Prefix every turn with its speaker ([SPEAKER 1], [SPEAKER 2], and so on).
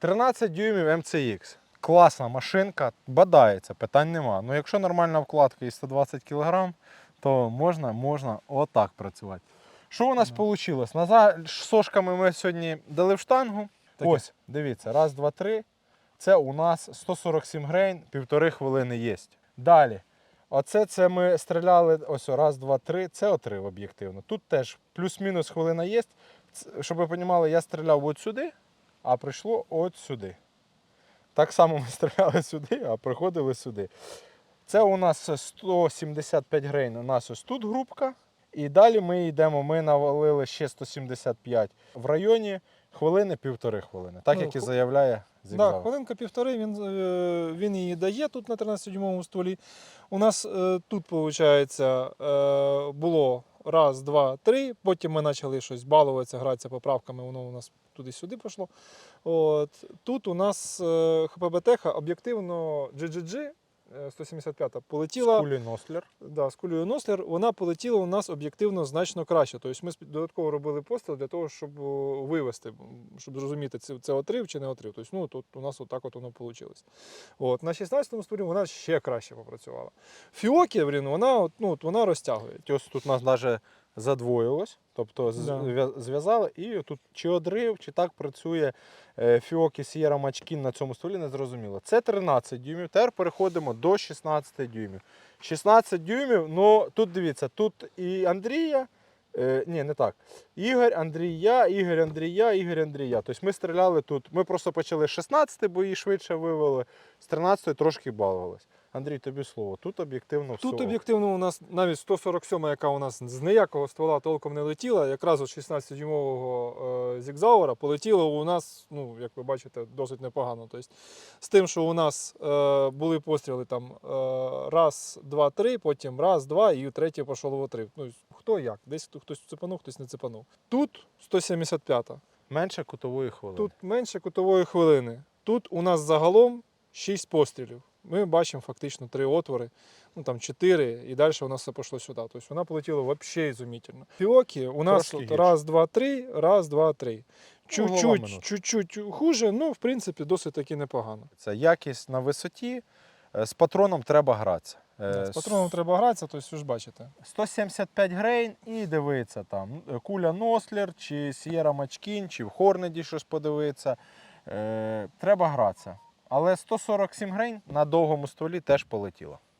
[SPEAKER 1] 13 дюймів MCX. Класна машинка, бадається, питань нема. Ну якщо нормальна вкладка і 120 кг, то можна, можна отак працювати. Що у нас вийшло? Назад сошками ми сьогодні дали в штангу.
[SPEAKER 2] Таке.
[SPEAKER 1] Ось, дивіться, раз, два, три. Це у нас 147 грейн, півтори хвилини є. Далі. Оце це ми стріляли ось раз, два, три. Це отрив об'єктивно. Тут теж плюс-мінус хвилина є. Щоб ви розуміли, я стріляв от сюди, а прийшло от сюди. Так само ми стріляли сюди, а приходили сюди. Це у нас 175 грейн. У нас ось тут групка. І далі ми йдемо, ми навалили ще 175 в районі хвилини, півтори хвилини. Так
[SPEAKER 2] Ну,
[SPEAKER 1] як і заявляє
[SPEAKER 2] Так, хвилинка півтори він, е, він її дає тут на 13-дюймовому стволі. У нас е, тут, виходить, е, було раз, два, три. Потім ми почали щось балуватися, гратися поправками, воно у нас туди-сюди пішло. От. Тут у нас е, ХПБТХ об'єктивно GGG е, 175 полетіла.
[SPEAKER 1] Кулі Нослер.
[SPEAKER 2] Да, з кулею Нослер, вона полетіла у нас об'єктивно значно краще. Тобто ми додатково робили постріл для того, щоб вивести, щоб зрозуміти, це, це отрив чи не отрив. Тобто, ну, тут у нас отак от воно вийшло. От, на 16-му створі вона ще краще попрацювала. Фіокі, блін, вона, от, ну, от вона розтягує.
[SPEAKER 1] Ось тут у нас навіть задвоїлось, тобто
[SPEAKER 2] Да.
[SPEAKER 1] зв'язали, і тут чи одрив, чи так працює е, Фіокі Сієра Мачкін на цьому столі, не зрозуміло. Це 13 дюймів. Тепер переходимо до 16 дюймів. 16 дюймів, ну тут дивіться, тут і Андрія. Е, ні, не так. Ігор, Андрія, Ігор, Андрія, Ігор, Андрія. Тобто ми стріляли тут. Ми просто почали з 16, бо її швидше вивели. З 13 трошки балувались. Андрій, тобі слово. Тут об'єктивно все.
[SPEAKER 2] Тут об'єктивно у нас навіть 147, яка у нас з ніякого ствола толком не летіла, якраз от 16-дюймового е, зігзауера полетіло у нас, ну, як ви бачите, досить непогано. Тобто, з тим, що у нас е, були постріли там е, раз, два, три, потім раз, два, і третій пішов в отрив. Ну, хто як? Десь хто- хтось цепанув, хтось не цепанув. Тут 175-та.
[SPEAKER 1] Менше кутової хвилини.
[SPEAKER 2] Тут менше кутової хвилини. Тут у нас загалом 6 пострілів. Ми бачимо фактично три отвори, ну там 4, і далі у нас все пішло сюди. Тобто вона полетіла взагалі ізумітельно. Фіокі у нас от раз, два, три, раз, два, три. Чуть-чуть, чуть-чуть хуже, ну в принципі досить таки непогано.
[SPEAKER 1] Це якість на висоті. Е, З патроном треба гратися. Е,
[SPEAKER 2] З патроном треба гратися, ви ж бачите.
[SPEAKER 1] 175 грейн і дивитися там. е, Куля Нослер, чи Сієра Мачкін, чи в Хорнеді щось подивитися. Е, треба гратися. Але 147 гривень на довгому стволі теж полетіло.